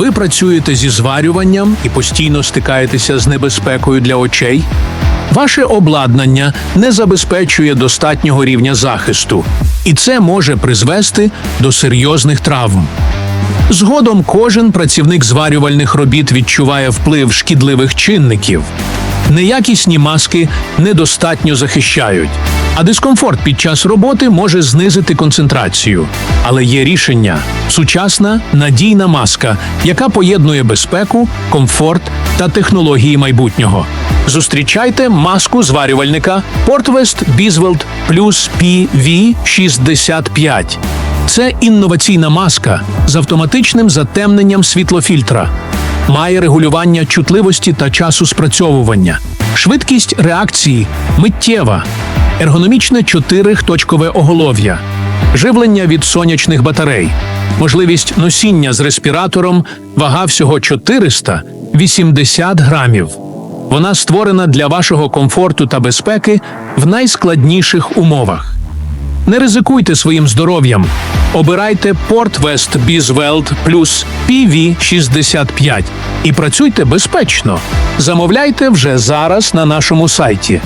Ви працюєте зі зварюванням і постійно стикаєтеся з небезпекою для очей. Ваше обладнання не забезпечує достатнього рівня захисту, і це може призвести до серйозних травм. Згодом кожен працівник зварювальних робіт відчуває вплив шкідливих чинників. Неякісні маски недостатньо захищають, а дискомфорт під час роботи може знизити концентрацію. Але є рішення сучасна надійна маска, яка поєднує безпеку, комфорт та технології майбутнього. Зустрічайте маску зварювальника Portvest Bisweld Plus PV65. Це інноваційна маска з автоматичним затемненням світлофільтра. Має регулювання чутливості та часу спрацьовування, швидкість реакції миттєва, ергономічне чотириточкове оголов'я, живлення від сонячних батарей, можливість носіння з респіратором, вага всього 480 грамів. Вона створена для вашого комфорту та безпеки в найскладніших умовах. Не ризикуйте своїм здоров'ям. Обирайте Portvest Bisweld Plus PV65 і працюйте безпечно. Замовляйте вже зараз на нашому сайті